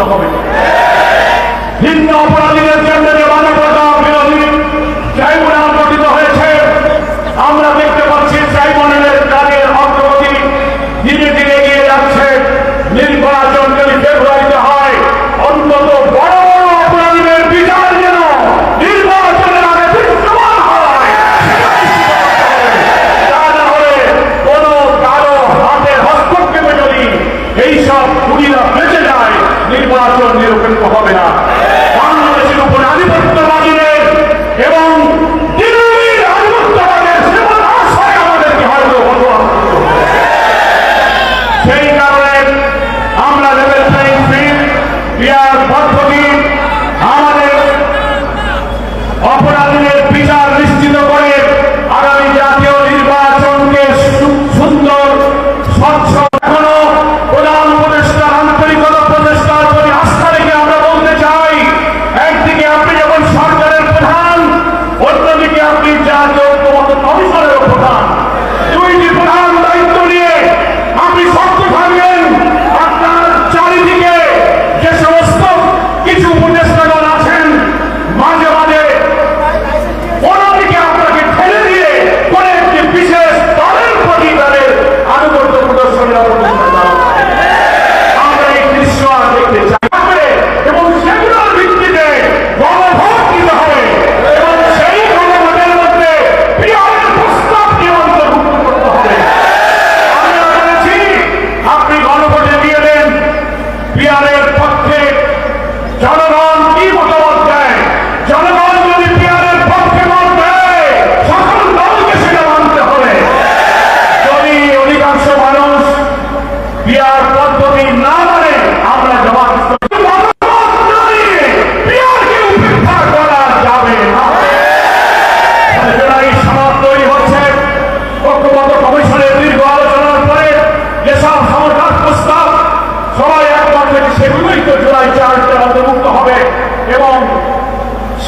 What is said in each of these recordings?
হবে।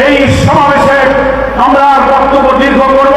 এই সমাবেশের আমরা বক্তব্য দীর্ঘ করব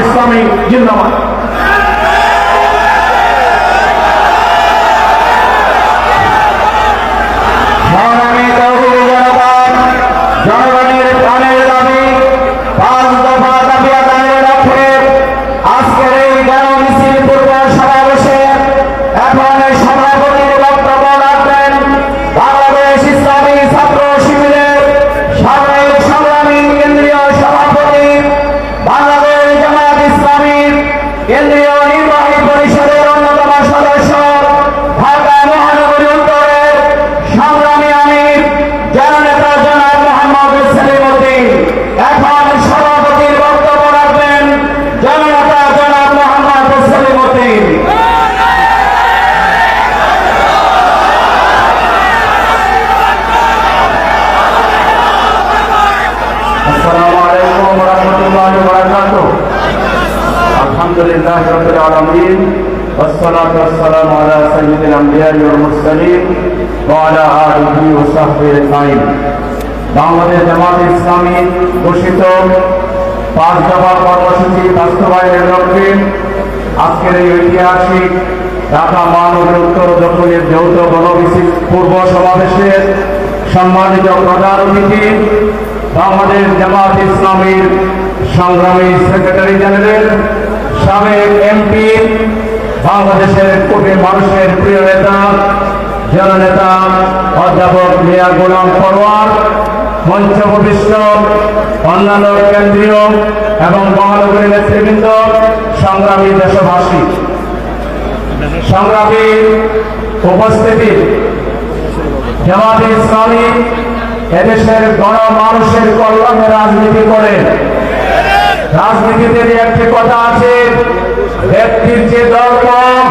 ইসলামী জিন্দাবাদ الكريم وعلى آله وصحبه أجمعين. বাংলাদেশ জামাত ইসলামী ঘোষিত পাঁচ দফা কর্মসূচি বাস্তবায়নের লক্ষ্যে আজকের এই ঐতিহাসিক ঢাকা মহানগর উত্তর দক্ষিণের যৌথ গণবিসিক পূর্ব সমাবেশের সম্মানিত প্রধান অতিথি বাংলাদেশ জামাত ইসলামীর সংগ্রামী সেক্রেটারি জেনারেল, সাবেক এমপি, বাংলাদেশের কোটি মানুষের প্রিয় জননেতা অধ্যাপক মিয়া গোলাম পরোয়ার মঞ্চ উপবিষ্ট অন্যান্য কেন্দ্রীয় এবং মহানগরী নেতৃবৃন্দ সংগ্রামী দেশবাসী। সংগ্রামী উপস্থিতি জামাতে ইসলামী এদেশের গণমানুষের কল্যাণে রাজনীতি করে। রাজনীতিতে একটি কথা আছে ব্যক্তির যে দল কম,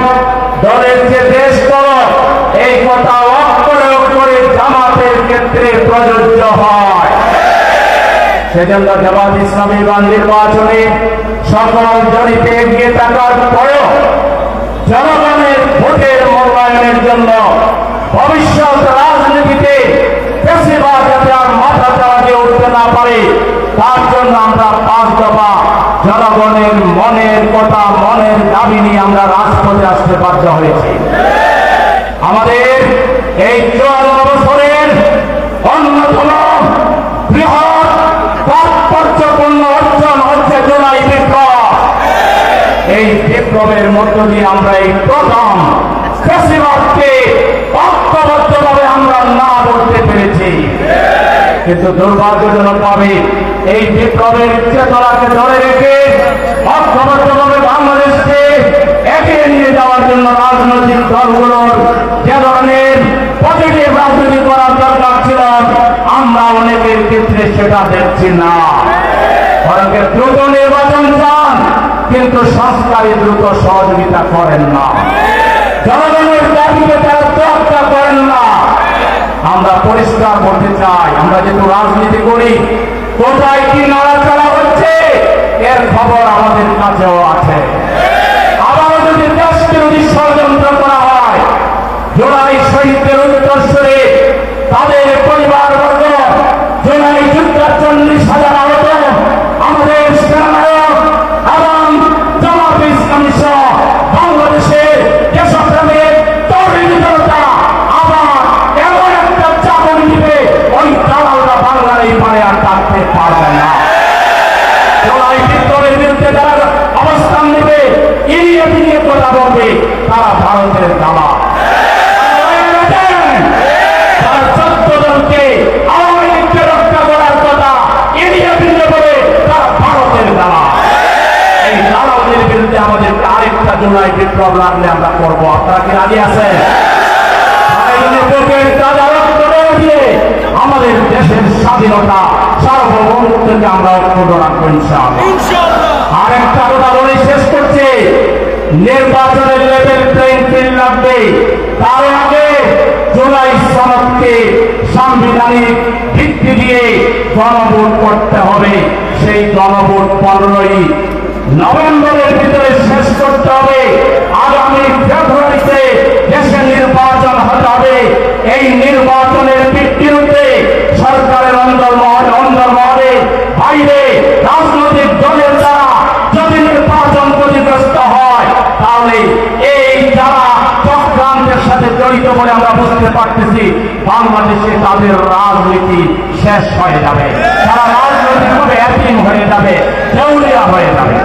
দলের যে দেশ বড় কথা অক্ষরে অক্ষরে জামাতের ক্ষেত্রে প্রযোজ্য হয়। সেজন্য জামাত ইসলামী বা নির্বাচনে সকল জড়িতে এগিয়ে থাকার পরেও জনগণের ভোটের মূল্যায়নের জন্য ভবিষ্যৎ রাজনীতিতে বেশিরভাগ যাতে আর মাথা চালাতে উঠতে না পারে, তার জন্য আমরা পাঁচ দফা জনগণের মনের কথা, মনের দাবি নিয়ে আমরা রাজপথে আসতে বাধ্য হয়েছি। আমাদের এই চুয়ান্ন বছরের অন্যতম বৃহৎ তাৎপর্যপূর্ণ অর্জন হচ্ছে জুলাই বিপ্লব। এই বিপ্লবের মধ্য দিয়ে আমরা এই প্রথম ফেসিবাদকে ঐক্যবদ্ধভাবে আমরা না বলতে পেরেছি। কিন্তু দুর্ভাগ্যজনক ভাবে এই বিপ্লবের চেতনাকে ধরে রেখে ঐক্যবদ্ধভাবে বাংলাদেশকে এগিয়ে নিয়ে যাওয়ার জন্য রাজনৈতিক দলগুলোর যে রাজনীতি করার দরকার ছিল, আমরা অনেকের ক্ষেত্রে সেটা দেখছি না। অনেকে দ্রুত নির্বাচন চান, কিন্তু সংস্কারে দ্রুত সহযোগিতা করেন না। জনগণের দাবিকে তারা তোয়াক্কা করেন না। আমরা পরিষ্কার করতে চাই, আমরা যেহেতু রাজনীতি করি, কোথায় কি নাড়াচাড়া হচ্ছে, এর খবর আমাদের কাছেও আছে। আবারও যদি দেশ বিরোধী আমরা করব। আপনারা কি রাজি আছেন? বুকের তাজা রক্ত দিয়ে আমাদের দেশের স্বাধীনতা সার্বভৌমত্বকে আমরা অক্ষুণ্ণ রাখব ইনশাআল্লাহ। আরেকটা কথা বলে শেষ করছে। নির্বাচনের তার আগে জুলাই দিয়ে গণভোট করতে হবে। সেই গণভোট পনেরোই নভেম্বরের ভিতরে শেষ করতে হবে আগামী ফেব্রুয়ারিতে দেশে নির্বাচন হতে হবে এই নির্বাচনের বিরুদ্ধে সরকারের অন্দরমহলে অন্দরমহলে বাইরে রাজনৈতিক দলের দ্বারা যদি নির্বাচন ক্ষতিগ্রস্ত হয় তাহলে এই যারা চক্রান্তের সাথে জড়িত বলে বুঝতে পারতেছি বাংলাদেশে তাদের রাজনীতি শেষ হয়ে যাবে। তারা রাজনৈতিকভাবে একদিন হয়ে যাবে, দেউলিয়া হয়ে যাবে।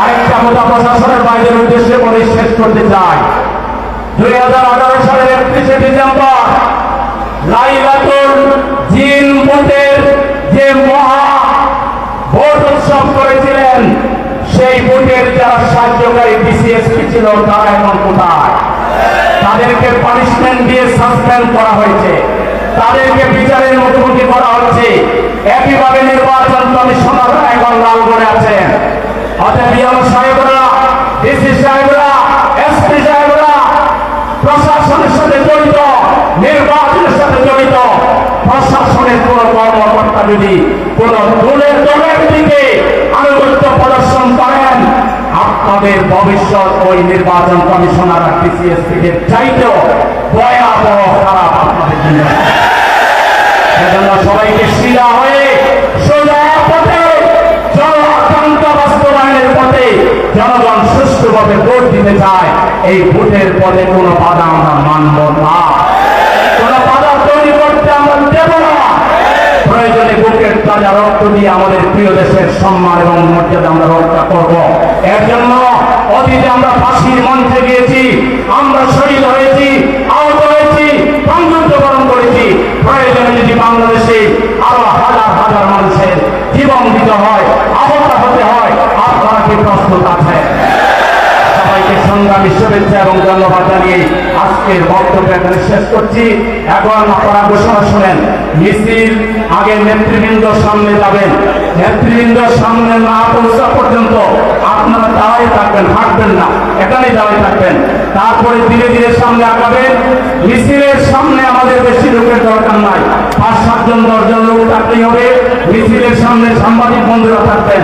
আরেকটা কথা প্রশাসনের বাইরের উদ্দেশ্যে বলে শেষ করতে চাই। দুই হাজার আঠারো সালের একত্রিশে ডিসেম্বর লাইলাতুল জিন ভোটের যে মহা ভোট উৎসব করেছিলেন, সেই ভোটের যারা সাহায্যকারী বিসিএসপি ছিল, তারা এখন কোথায়? তাদেরকে পানিশমেন্ট দিয়ে সাসপেন্ড করা হয়েছে। তাদেরকে বিচারের মুখোমুখি করা হচ্ছে। একইভাবে নির্বাচন কমিশনাররা এখন লালগড়ে আছেন। অতএব ইয়ং সাহেবরা, ডিসি সাহেবরা, এসপি সাহেবরা, প্রশাসনের সাথে জড়িত, নির্বাচনের সাথে জড়িত। প্রশাসনের কোন কর্মকর্তা যদি কোন দলের দলের দিকে আনুগত্য প্রদর্শন করেন আপনাদের ভবিষ্যৎ ওই নির্বাচন কমিশনার আর পিসিএসপি দের চাইতেও ভয়াবহ খারাপ আপনাদের জন্য। সেজন্য সবাইকে শিলা হয়ে সোজা পথে জন আকাঙ্ক্ষা বাস্তবায়নের পথে জনগণ সুষ্ঠুভাবে ভোট দিতে চায়, এই ভোটের পথে কোনো বাধা আমরা মানব না। কোনো বাধা তৈরি আমরা দেব না। প্রয়োজনে বুকের তাজা রক্ত দিয়ে আমাদের প্রিয় দেশের সম্মান এবং মর্যাদা আমরা রক্ষা করব। এর জন্য অতীতে আমরা ফাঁসির মঞ্চে গিয়েছি, আমরা শহীদ হয়েছি, আহত হয়েছি সংযুক্তকরণ করেছি। প্রয়োজনে যদি বাংলাদেশে আরও হাজার হাজার মানুষের জীবন দিতে হয় সংগ্রামী শুভেচ্ছা এবং ধন্যবাদ জানিয়ে আজকের বক্তব্য এখানে শেষ করছি। এখন আপনারা ঘোষণা শুনেন। মিছিল আগে নেতৃবৃন্দ সামনে যাবেন। নেতৃবৃন্দ সামনে না পৌঁছা পর্যন্ত আপনারা দাঁড়াই থাকবেন, হাঁটবেন না। এখানেই দাঁড়াই থাকবেন। তারপরে ধীরে ধীরে সামনে আগাবেন। মিছিলের সামনে আমাদের বেশি লোকের দরকার নাই। পাঁচ, সাতজন, দশজন লোক থাকতেই হবে। মিছিলের সামনে সাংবাদিক বন্ধুরা থাকবেন।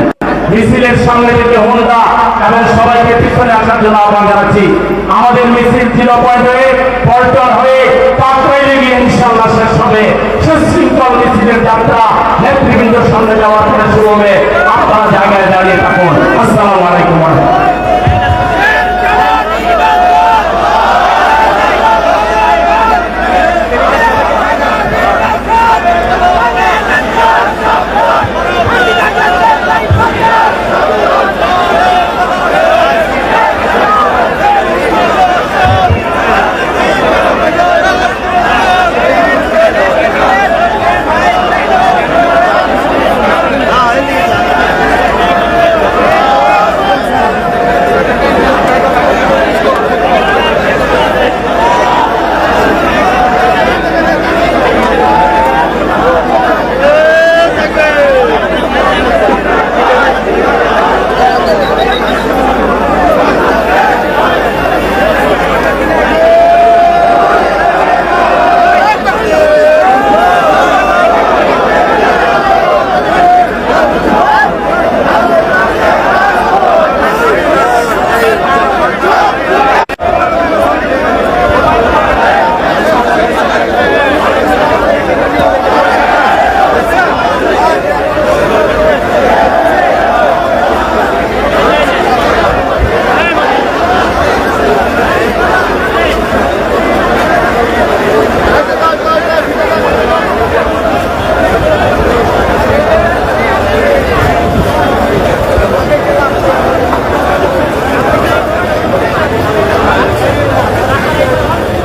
মিছিলের সামনে থেকে হোন্ডা এবং সবাইকে পিছনে আসার জন্য আহ্বান জানাচ্ছি। আমাদের মিছিল জিরো পয়েন্ট হয়ে পল্টন হয়ে পাকড়াইলে ইনশাল্লাহ শেষ হবে। সুশৃঙ্খল মিছিলের যাত্রা নেতৃবৃন্দ সামনে যাওয়ার পরে শুরু হবে। আপনারা জায়গায় দাঁড়িয়ে থাকুন।